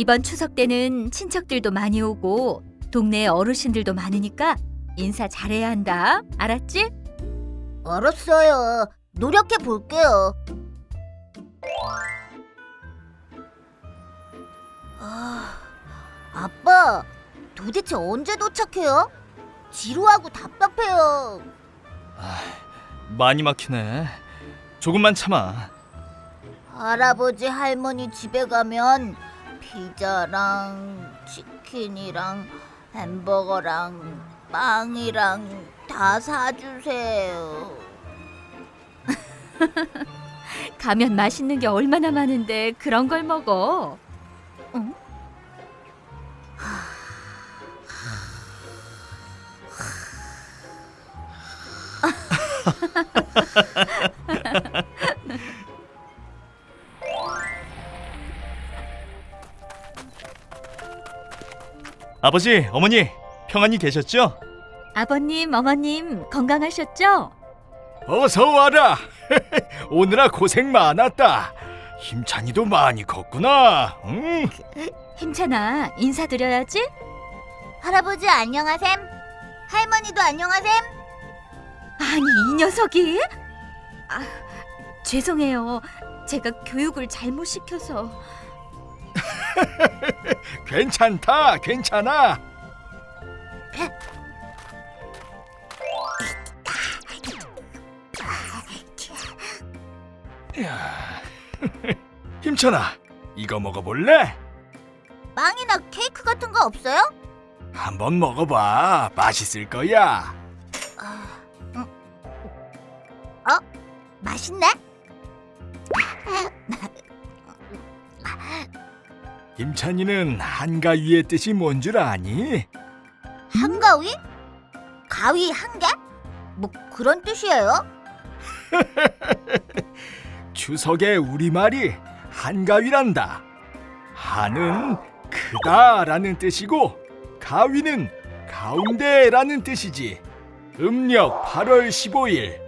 이번 추석 때는 친척들도 많이 오고 동네 어르신들도 많으니까 인사 잘해야 한다. 알았지? 알았어요. 노력해 볼게요. 아, 아빠, 도대체 언제 도착해요? 지루하고 답답해요. 많이 막히네. 조금만 참아. 할아버지 할머니 집에 가면 피자랑 치킨이랑 햄버거랑 빵이랑 다 사주세요. 가면 맛있는 게 얼마나 많은데 그런 걸 먹어. 아버지, 어머니, 평안히 계셨죠? 아버님, 어머님 건강하셨죠? 어서 와라. 오느라 고생 많았다. 힘찬이도 많이 컸구나. 응? 힘찬아, 인사드려야지. 할아버지 안녕하셈. 할머니도 안녕하셈. 아니, 이 녀석이? 아, 죄송해요. 제가 교육을 잘못 시켜서. 괜찮다. 괜찮아. 야, 힘찬아, 이거 먹어볼래? 빵이나 케이크 같은 거 없어요? 한번 먹어봐. 맛있을 거야. 아, 음. 어? 맛있네? 힘찬이는 한가위의 뜻이 뭔 줄 아니? 한가위? 가위 한 개? 뭐 그런 뜻이에요? 추석의 우리말이 한가위란다. 한은 크다라는 뜻이고 가위는 가운데라는 뜻이지. 음력 8월 15일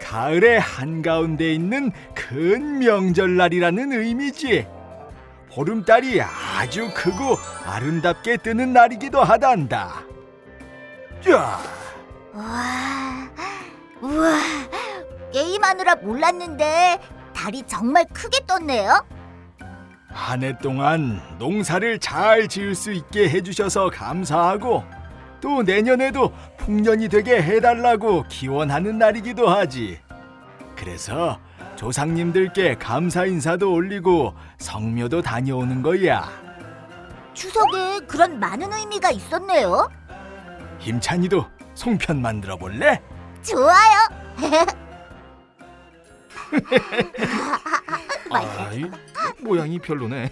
가을의 한가운데 있는 큰 명절날이라는 의미지. 보름달이 아주 크고 아름답게 뜨는 날이기도 하단다. 자, 와, 우와, 게임하느라 몰랐는데 달이 정말 크게 떴네요. 한 해 동안 농사를 잘 지을 수 있게 해주셔서 감사하고 또 내년에도 풍년이 되게 해달라고 기원하는 날이기도 하지. 그래서 조상님들께 감사 인사도 올리고 성묘도 다녀오는 거야. 추석에 그런 많은 의미가 있었네요. 힘찬이도 송편 만들어 볼래? 좋아요. 아, 이 모양이 별로네.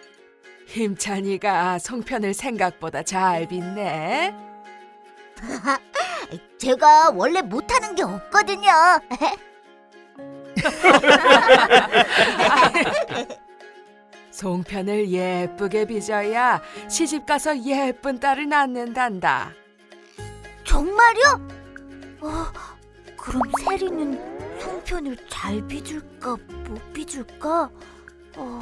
힘찬이가 송편을 생각보다 잘 빚네. 제가 원래 못하는 게 없거든요. 송편을 예쁘게 빚어야 시집 가서 예쁜 딸을 낳는단다. 정말요? 어, 그럼 세리는 송편을 잘 빚을까 못 빚을까? 어,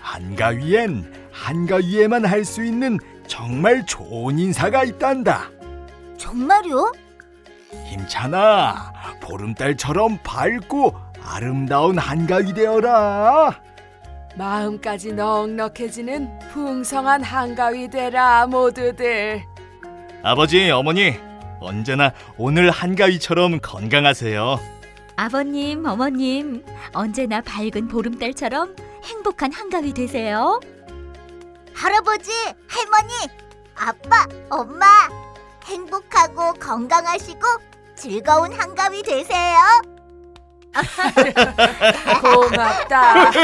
한가위엔 한가위에만 할 수 있는 정말 좋은 인사가 있단다. 정말요? 힘찬아, 보름달처럼 밝고 아름다운 한가위 되어라. 마음까지 넉넉해지는 풍성한 한가위 되라 모두들. 아버지, 어머니, 언제나 오늘 한가위처럼 건강하세요. 아버님, 어머님, 언제나 밝은 보름달처럼 행복한 한가위 되세요. 할아버지, 할머니, 아빠, 엄마, 행복하고 건강하시고 즐거운 한가위 되세요. 고맙다.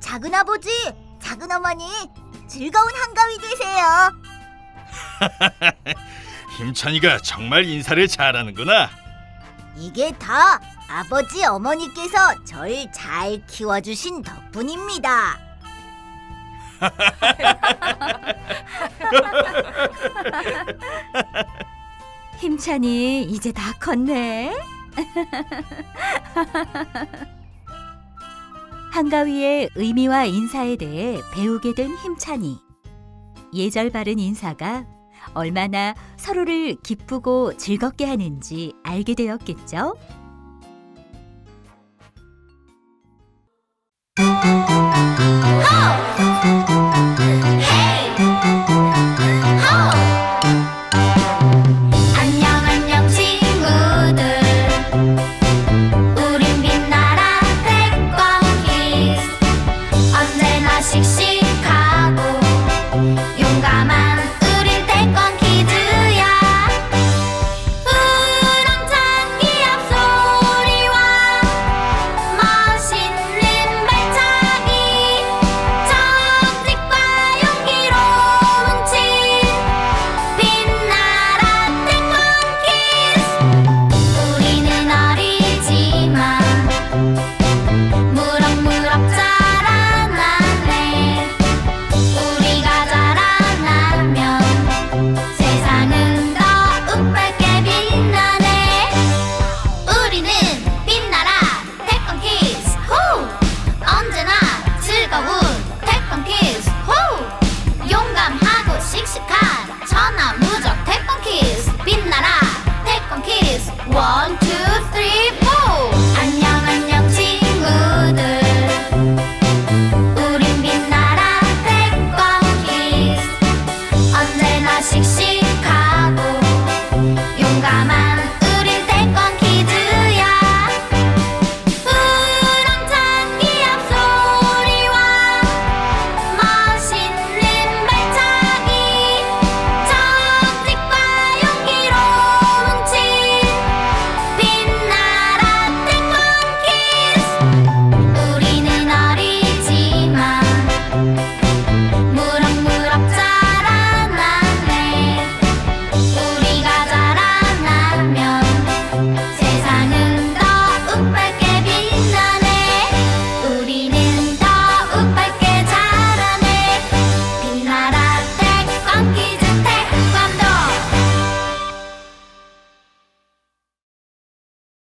작은 아버지, 작은 어머니, 즐거운 한가위 되세요. 힘찬이가 정말 인사를 잘하는구나. 이게 다 아버지 어머니께서 절 잘 키워주신 덕분입니다. 힘찬이 이제 다 컸네. 한가위의 의미와 인사에 대해 배우게 된 힘찬이. 예절 바른 인사가 얼마나 서로를 기쁘고 즐겁게 하는지 알게 되었겠죠?